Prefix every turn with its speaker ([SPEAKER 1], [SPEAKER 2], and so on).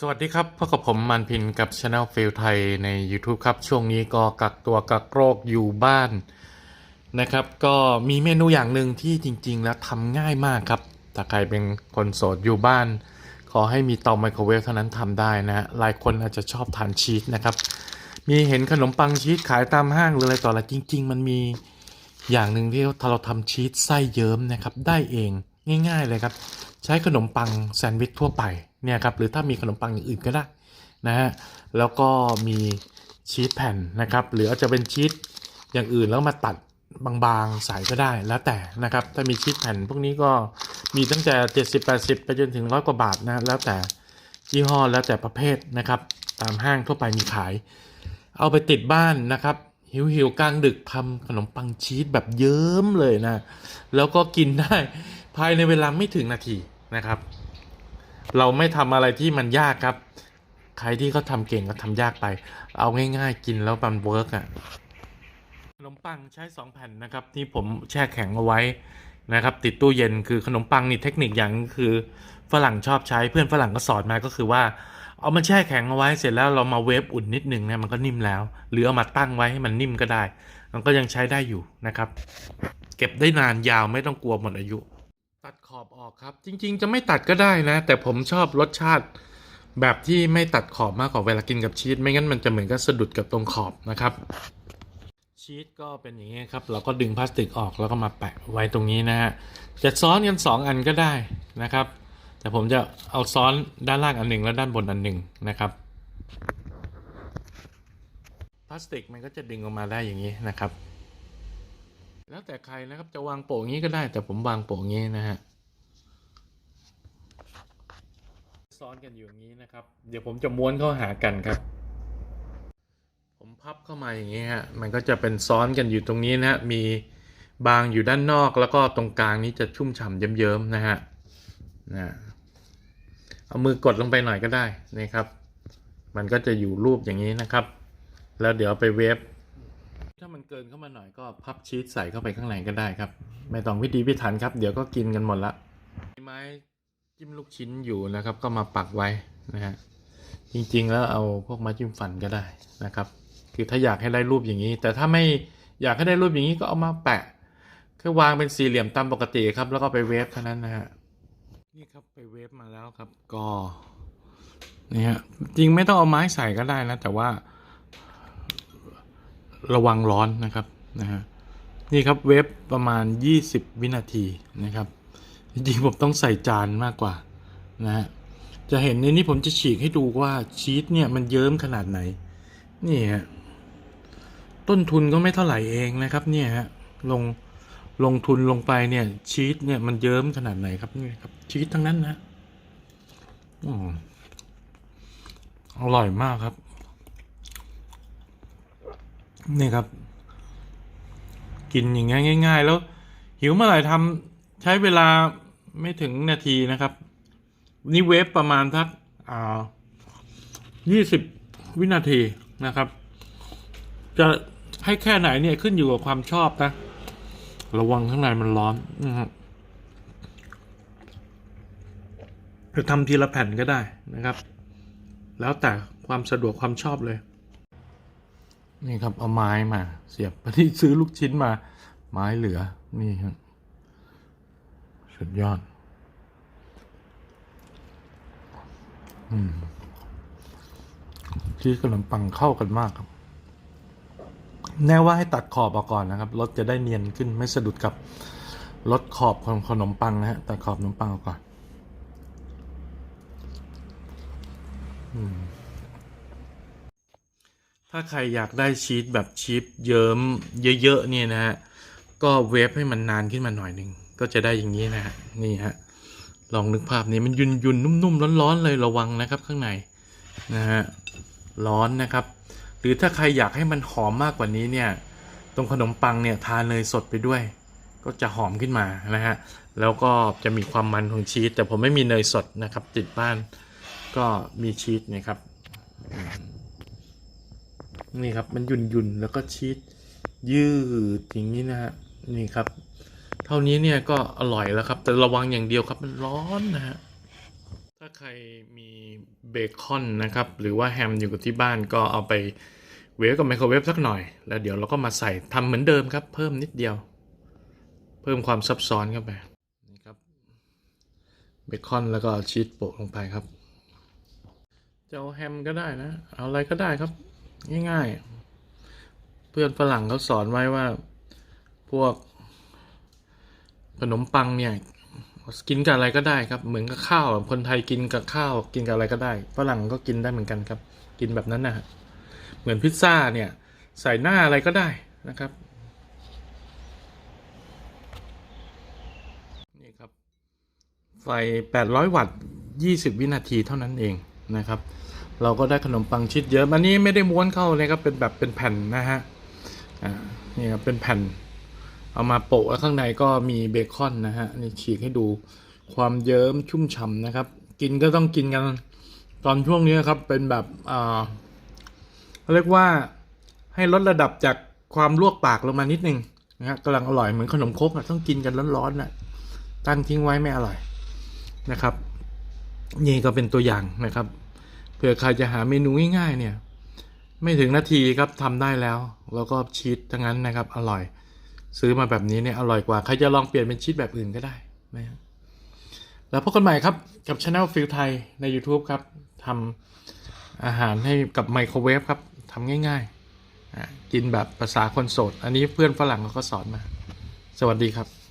[SPEAKER 1] สวัสดีครับพบกับผมมันพินกับ Channel f ฟ l ไทยใน YouTube ครับ ช่วงนี้ก็กักตัวกักโรคอยู่บ้านนะครับ ก็มีเมนูอย่างหนึ่งที่จริง ๆ แล้วทำง่ายมากครับถ้าใครเป็นคนโสดอยู่บ้าน ขอให้มีเตาไมโครเวฟเท่านั้นทำได้นะฮะหลายคนอาจจะชอบทานชีสนะครับ มีเห็นขนมปังชีสขายตามห้างหรืออะไรต่ออะไรจริง ๆ มันมีอย่างหนึ่งที่ถ้าเราทำชีสไส้เยิ้มนะครับได้เองง่าย ๆ เลยครับ ใช้ขนมปังแซนด์วิชทั่วไป เนี่ยครับหรือถ้ามีขนมปังอย่างอื่นก็ได้นะฮะแล้วก็มีชีสแผ่นนะครับหรืออาจจะเป็นชีสอย่างอื่นแล้วมาตัดบางๆใส่ก็ได้แล้วแต่นะครับถ้ามีชีสแผ่นพวกนี้ก็มีตั้งแต่ 70-80 ไปจนถึงร้อยกว่าบาทนะแล้วแต่ยี่ห้อแล้วแต่ประเภทนะครับ ตามห้างทั่วไปมีขาย เอาไปติดบ้านนะครับหิวหิวกลางดึกทำขนมปังชีสแบบเยิ้มเลยนะ แล้วก็กินได้ภายในเวลาไม่ถึงนาทีนะครับ เราไม่ทำอะไรที่มันยากครับ ใครที่เขาทำเก่งก็ทำยากไป เอาง่าย ๆ กินแล้วมันเวิร์กอะขนมปังใช้2แผ่นนะครับที่ผมแช่แข็งเอาไว้นะครับ ติดตู้เย็นคือขนมปังนี่เทคนิคอย่างคือฝรั่งชอบใช้เพื่อนฝรั่งก็สอนมาก็คือว่า เอามาแช่แข็งเอาไว้เสร็จแล้วเรามาเวฟอุ่นนิดนึงเนี่ยมันก็นิ่มแล้ว หรือเอามาตั้งไว้ให้มันนิ่มก็ได้ มันก็ยังใช้ได้อยู่นะครับ เก็บได้นานยาวไม่ต้องกลัวหมดอายุ อบออกครับ จริง ๆ จะไม่ตัดก็ได้นะ แต่ผมชอบรสชาติแบบที่ไม่ตัดขอบมากกว่าเวลากินกับชีสไม่งั้นมันจะเหมือนกับสะดุดกับตรงขอบนะครับ ชีสก็เป็นอย่างนี้ครับ เราก็ดึงพลาสติกออกแล้วก็มาแปะไว้ตรงนี้นะฮะจะซ้อนกันสองอันก็ได้นะครับ แต่ผมจะเอาซ้อนด้านล่างอันหนึ่งแล้วด้านบนอันหนึ่งนะครับพลาสติกมันก็จะดึงออกมาได้อย่างนี้นะครับ แล้วแต่ใครนะครับจะวางโป่งนี้ก็ได้ แต่ผมวางโป่งนี้นะฮะ ซ้อนกันอยู่อย่างนี้นะครับ เดี๋ยวผมจะม้วนเข้าหากันครับ ผมพับเข้ามาอย่างนี้ฮะมันก็จะเป็นซ้อนกันอยู่ตรงนี้นะฮะมีบางอยู่ด้านนอกแล้วก็ตรงกลางนี้จะชุ่มฉ่ำเยิ้มๆนะฮะนะเอามือกดลงไปหน่อยก็ได้นะครับ มันก็จะอยู่รูปอย่างนี้นะครับ แล้วเดี๋ยวเอาไปเวฟถ้ามันเกินเข้ามาหน่อยก็พับชีสใส่เข้าไปข้างในก็ได้ครับ ไม่ต้องพิธีพิถันครับ เดี๋ยวก็กินกันหมดละมีไม้ จิ้มลูกชิ้นอยู่นะครับ ก็มาปักไว้นะฮะจริงๆแล้วเอาพวกไม้จิ้มฟันก็ได้นะครับ คือถ้าอยากให้ได้รูปอย่างนี้ แต่ถ้าไม่อยากให้ได้รูปอย่างนี้ก็เอามาแปะแค่วางเป็นสี่เหลี่ยมตามปกติครับ แล้วก็ไปเวฟเท่านั้นนะฮะนี่ครับไปเวฟมาแล้วครับก็นี่ฮะจริงไม่ต้องเอาไม้ใส่ก็ได้นะ แต่ว่า ระวังร้อนนะครับนะฮะนี่ครับเวฟประมาณ 20 วินาทีนะครับ จริงๆผมต้องใส่จานมากกว่านะฮะจะเห็นในนี้ผมจะฉีกให้ดูว่าชีสเนี่ยมันเยิ้มขนาดไหน นี่ฮะต้นทุนก็ไม่เท่าไหร่เองนะครับเนี่ยฮะลงลงทุนลงไปเนี่ยชีสเนี่ยมันเยิ้มขนาดไหนครับนี่ครับชีสทั้งนั้นนะอร่อยมากครับ นี่ครับ กินอย่างเงี้ยง่ายๆ แล้ว หิวเมื่อไหร่ทำใช้เวลา ไม่ถึงนาทีนะครับ นี่เวฟประมาณทักอ่ายี่สิบวินาทีนะครับ จะให้แค่ไหนเนี่ยขึ้นอยู่กับความชอบนะ ระวังข้างในมันร้อนนะครับจะทำทีละแผ่นก็ได้นะครับ แล้วแต่ความสะดวกความชอบเลย นี่ครับเอาไม้มา เสียบพอดีซื้อลูกชิ้นมา ไม้เหลือนี่ครับ สุดยอด อืมชีสขนมปังเข้ากันมากครับ แน่ว่าให้ตัดขอบออกก่อนนะครับรสจะได้เนียนขึ้นไม่สะดุดกับรสขอบของขนมปังนะฮะตัดขอบขนมปังออกก่อนอถ้าใครอยากได้ชีสแบบชีสเยิ้มเยอะๆเนี่ยนะฮะก็เวฟให้มันนานขึ้นมาหน่อยหนึ่ง ก็จะได้อย่างนี้นะฮะนี่ฮะลองนึกภาพนี้มันยุนยุนนุ่มๆร้อนๆเลยระวังนะครับข้างในนะฮะร้อนนะครับ หรือถ้าใครอยากให้มันหอมมากกว่านี้เนี่ย ตรงขนมปังเนี่ยทานเนยสดไปด้วย ก็จะหอมขึ้นมานะฮะแล้วก็จะมีความมันของชีสแต่ผมไม่มีเนยสดนะครับ ติดบ้านก็มีชีสนะครับนี่ครับมันยุ่นยุ่นแล้วก็ชีสยืดอย่างนี้นะฮะนี่ครับ เท่านี้เนี่ยก็อร่อยแล้วครับ แต่ระวังอย่างเดียวครับมันร้อนนะฮะถ้าใครมีเบคอนนะครับ หรือว่าแฮมอยู่กับที่บ้านก็เอาไปเวฟกับไมโครเวฟสักหน่อย แล้วเดี๋ยวเราก็มาใส่ทำเหมือนเดิมครับ เพิ่มนิดเดียว เพิ่มความซับซ้อนเข้าไปนี่ครับเบคอนแล้วก็ชีสโปะลงไปครับจะเอาแฮมก็ได้นะ เอาอะไรก็ได้ครับ ง่ายๆ เพื่อนฝรั่งเขาสอนไว้ว่าพวก ขนมปังเนี่ยกินกับอะไรก็ได้ครับ เหมือนกับข้าวคนไทยกินกับข้าว กินกับอะไรก็ได้ฝรั่งก็กินได้เหมือนกันครับ กินแบบนั้นนะฮะเหมือนพิซซ่าเนี่ย ใส่หน้าอะไรก็ได้นะครับนี่ครับ ไฟ 800 วัตต์ 20 วินาทีเท่านั้นเองนะครับ เราก็ได้ขนมปังชีสเยอะอันนี้ไม่ได้ม้วนเข้าเลยครับเป็นแบบเป็นแผ่นนะฮะอ่านี่ครับเป็นแผ่น เอามาโปะแล้วข้างในก็มีเบคอนนะฮะนี่ฉีกให้ดูความเยิ้มชุ่มฉ่ำนะครับ กินก็ต้องกินกันตอนช่วงนี้ครับเป็นแบบอ่าเขาเรียกว่าให้ลดระดับจากความลวกปากลงมานิดนึงนะฮะกำลังอร่อยเหมือนขนมครกอะต้องกินกันร้อนๆนะตั้งทิ้งไว้ไม่อร่อยนะครับ นี่ก็เป็นตัวอย่างนะครับเผื่อใครจะหาเมนูง่ายๆเนี่ย ไม่ถึงนาทีครับทำได้แล้ว แล้วก็ชีสทั้งนั้นนะครับ อร่อย ซื้อมาแบบนี้เนี่ยอร่อยกว่า ใครจะลองเปลี่ยนเป็นชีสแบบอื่นก็ได้นะครับแล้วพบกันใหม่ครับกับช anel ฟิลไทยใน YouTube ครับทำอาหารให้กับไมโครเวฟครับทำง่ายๆอะกินแบบภาษาคนโสด อันนี้เพื่อนฝรั่งเขาก็สอนมา สวัสดีครับ